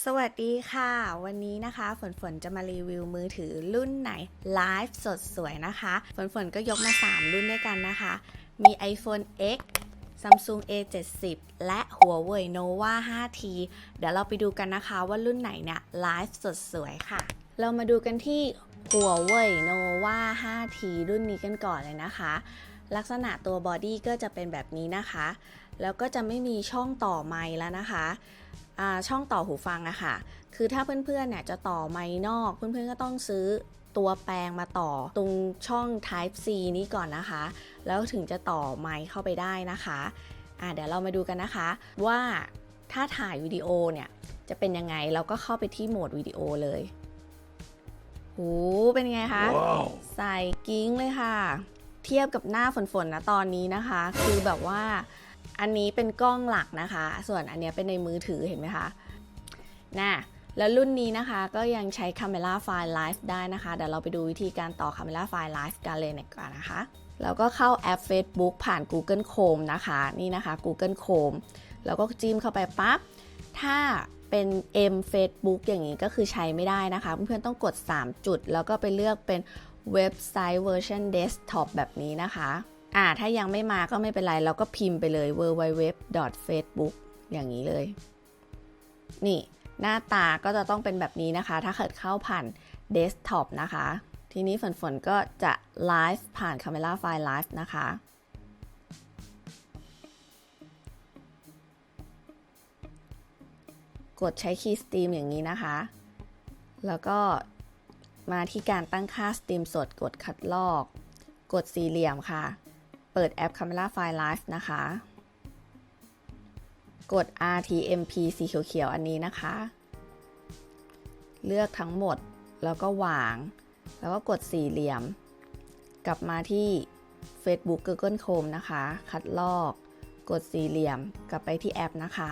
สวัสดีค่ะ วันนี้นะคะฝนฝนจะมารีวิวมือถือรุ่นไหนไลฟ์สดสวยนะคะ ฝนฝนก็ยกมา 3 รุ่นด้วยกันนะคะ มี iPhone X Samsung A70 และ Huawei Nova 5T เดี๋ยวเราไปดูกันนะคะว่ารุ่นไหนเนี่ยไลฟ์สดสวยค่ะ เรามาดูกันที่ Huawei Nova 5T รุ่นนี้กันก่อนเลยนะคะ ลักษณะตัวบอดี้ก็จะเป็นแบบนี้นะคะ แล้วก็จะไม่มีช่องต่อไมค์แล้วนะคะอ่าช่องต่อหูฟังอะค่ะ คือถ้าเพื่อนๆเนี่ยจะต่อไมค์นอก เพื่อนๆก็ต้องซื้อตัวแปลงมาต่อตรงช่อง Type C นี้ก่อนนะคะ แล้วถึงจะต่อไมค์เข้าไปได้นะคะอ่าเดี๋ยวเรามาดูกันนะคะ ว่าถ้าถ่ายวิดีโอเนี่ยจะเป็นยังไง เราก็เข้าไปที่โหมดวิดีโอเลยโหเป็นไงคะ Wow. ใส่กิ้งเลยค่ะ เทียบกับหน้าฝนๆนะตอนนี้นะคะ คือแบบว่าอันนี้เป็นกล้องหลักนะคะ ส่วนอันนี้เป็นในมือถือเห็นไหมคะน่ะแล้วรุ่นนี้นะคะก็ยังใช้ Camera File Live ได้นะคะ เดี๋ยวเราไปดูวิธีการต่อ Camera File Live กันเลยดีกว่อนนะคะ แล้วก็เข้าแอป Facebook ผ่าน Google Chrome นะคะนี่นะคะ Google Chrome แล้วก็จิ้มเข้าไปปั๊บถ้าเป็น M Facebook อย่างนี้ก็คือใช้ไม่ได้นะคะ เพื่อนๆต้องกด 3 จุด แล้วก็ไปเลือกเป็น เว็บไซต์ version desktop แบบนี้นะคะอ่าถ้ายังไม่มาก็ไม่เป็นไร เราก็พิมพ์ไปเลย www.facebook อย่างนี้เลย นี่หน้าตาก็จะต้องเป็นแบบนี้นะคะ ถ้าเกิดเข้าผ่าน desktop นะคะ ทีนี้ฝนฝนก็จะไลฟ์ผ่าน Camera File Live นะคะ กดใช้คีย์สตรีมอย่างนี้นะคะ แล้วก็ มาที่การตั้งค่าสตรีมสดกดคัดลอก กดสี่เหลี่ยมค่ะ เปิดแอป Camera File Live นะคะ กด RTMP สีเขียวๆอันนี้นะคะ เลือกทั้งหมดแล้วก็วาง แล้วก็กดสี่เหลี่ยม กลับมาที่ Facebook Google Chrome นะคะ คัดลอก กดสี่เหลี่ยม กลับไปที่แอปนะคะ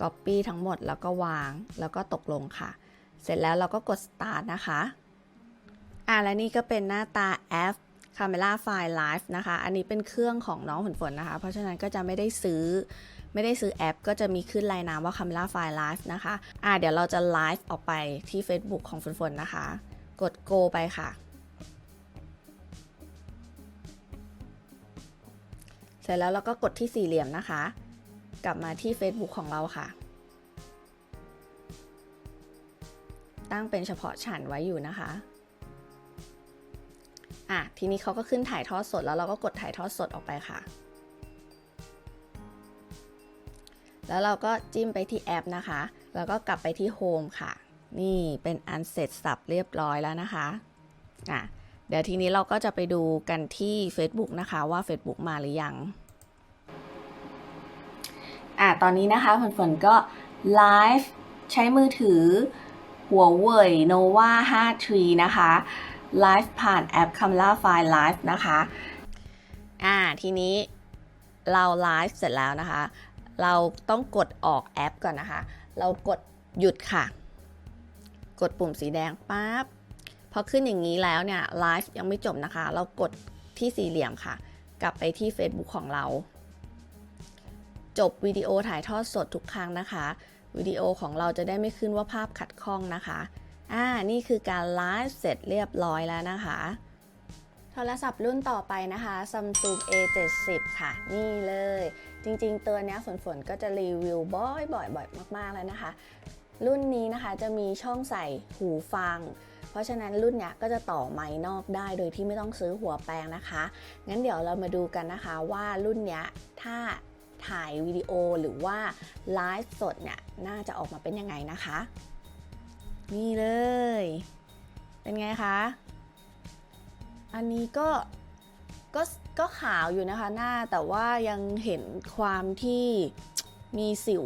Copy ทั้งหมดแล้วก็วาง แล้วก็ตกลงค่ะ เสร็จแล้วเราก็กด Start นะคะ อ่าและนี่ก็เป็นหน้าตาแอป Camera File Live นะคะ อันนี้เป็นเครื่องของน้องฝนฝนนะคะ เพราะฉะนั้นก็จะไม่ได้ซื้อ ไม่ได้ซื้อแอป ก็จะมีขึ้นรายนามว่า Camera File Live นะคะ อ่าเดี๋ยวเราจะไลฟ์ออกไปที่ Facebook ของฝนฝนนะคะ กด Go ไปค่ะ เสร็จแล้วเราก็กดที่สี่เหลี่ยมนะคะ กลับมาที่ Facebook ของเราค่ะ ตั้งเป็นเฉพาะฉันไว้อยู่นะคะอะทีนี้เขาก็ขึ้นถ่ายทอดสดแล้วเราก็กดถ่ายทอดสดออกไปค่ะ แล้วเราก็จิ้มไปที่แอปนะคะ แล้วก็กลับไปที่โฮมค่ะ นี่เป็นอันเสร็จสับเรียบร้อยแล้วนะคะอะเดี๋ยวทีนี้เราก็จะไปดูกันที่ Facebook นะคะว่า Facebook มาหรือยังอะตอนนี้นะคะฝนฝนก็ไลฟ์ใช้มือถือ Huawei Nova 5T นะคะไลฟ์ผ่านแอป Camera File Live นะคะ อ่า ทีนี้เราไลฟ์เสร็จแล้วนะคะ เราต้องกดออกแอปก่อนนะคะ เรากดหยุดค่ะ กดปุ่มสีแดงปั๊บ พอขึ้นอย่างนี้แล้วเนี่ยไลฟ์ยังไม่จบนะคะ เรากดที่สี่เหลี่ยมค่ะ กลับไปที่ Facebook ของเรา จบวิดีโอถ่ายทอดสดทุกครั้งนะคะ วิดีโอของเราจะได้ไม่ขึ้นว่าภาพขัดข้องนะคะ อ่า นี่คือการไลฟ์เสร็จเรียบร้อยแล้วนะคะ โทรศัพท์รุ่นต่อไปนะคะ Samsung A70 ค่ะ นี่เลย จริงๆ ตัวเนี้ยฝนฝนก็จะรีวิวบ่อยๆบ่อยมากๆแล้วนะคะ รุ่นนี้นะคะจะมีช่องใส่หูฟัง เพราะฉะนั้นรุ่นเนี้ยก็จะต่อไมค์นอกได้โดยที่ไม่ต้องซื้อหัวแปลงนะคะ งั้นเดี๋ยวเรามาดูกันนะคะว่ารุ่นเนี้ยถ้า ถ่ายวิดีโอหรือว่าไลฟ์สดเนี่ยน่าจะออกมาเป็นยังไงนะคะ นี่เลย เป็นไงคะ อันนี้ก็ก็ก็ขาวอยู่นะคะหน้าแต่ว่ายังเห็นความที่มีสิว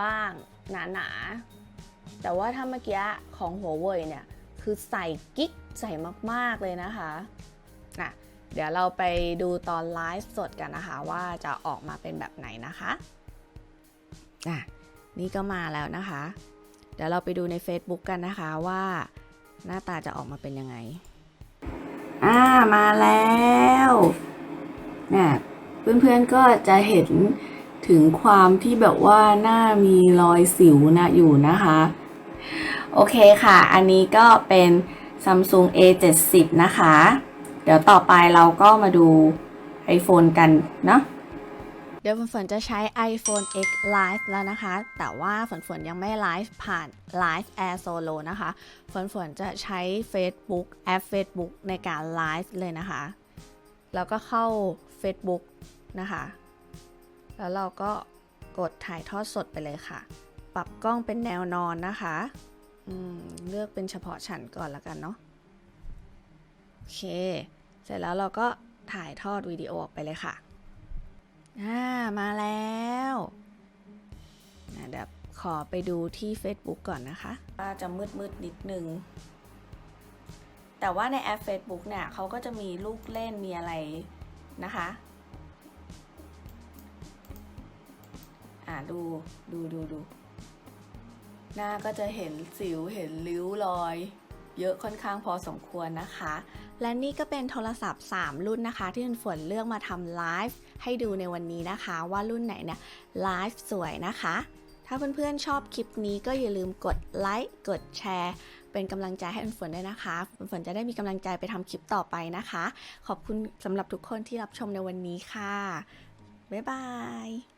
บ้างหนาๆแต่ว่าถ้าเมื่อกี้ของหัวเว่ยเนี่ย คือใส่กิ๊กใส่มาก ๆ เลยนะคะอะ เดี๋ยวเราไปดูตอนไลฟ์สดกันนะคะ ว่าจะออกมาเป็นแบบไหนนะคะอะนี่ก็มาแล้วนะคะ เดี๋ยวเราไปดูใน Facebook กันนะคะว่าหน้าตาจะออกมาเป็นยังไง อ่ามาแล้วเนี่ยเพื่อนๆก็จะเห็นถึงความที่แบบว่าหน้ามีรอยสิวนะอยู่นะคะ โอเคค่ะ อันนี้ก็เป็น Samsung A70 นะคะ เดี๋ยวต่อไปเราก็มาดู iPhone กันเนาะเดี๋ยวฝนๆจะใช้ iPhone X Live แล้วนะคะ แต่ว่าฝนๆยังไม่ไลฟ์ผ่าน Live Air Solo นะคะ ฝนๆจะใช้ Facebook แอป Facebook ในการไลฟ์เลยนะคะ แล้วก็เข้า Facebook นะคะ แล้วเราก็กดถ่ายทอดสดไปเลยค่ะ ปรับกล้องเป็นแนวนอนนะคะ เลือกเป็นเฉพาะฉันก่อนแล้วกันเนาะ เค เสร็จแล้วเราก็ถ่ายทอดวิดีโอออกไปเลยค่ะอ่ามาแล้วนะเดี๋ยวขอไปดูที่ Facebook ก่อนนะคะว่าจะมืดมืดนิดนึง แต่ว่าในแอป Facebook เนี่ยเขาก็จะมีลูกเล่นมีอะไรนะคะ่าดูดูดูดู หน้าก็จะเห็นสิวเห็นริ้วรอย เยอะค่อนข้างพอสมควรนะคะ และนี่ก็เป็นโทรศัพท์ 3 รุ่นนะคะ ที่คุณฝนเลือกมาทำไลฟ์ให้ดูในวันนี้นะคะ ว่ารุ่นไหนเนี่ยไลฟ์สวยนะคะ ถ้าเพื่อนๆชอบคลิปนี้ก็อย่าลืมกดไลค์กดแชร์ เป็นกำลังใจให้คุณฝนด้วยนะคะคุณฝนจะได้มีกำลังใจไปทำคลิปต่อไปนะคะ ขอบคุณสำหรับทุกคนที่รับชมในวันนี้ค่ะบ๊ายบาย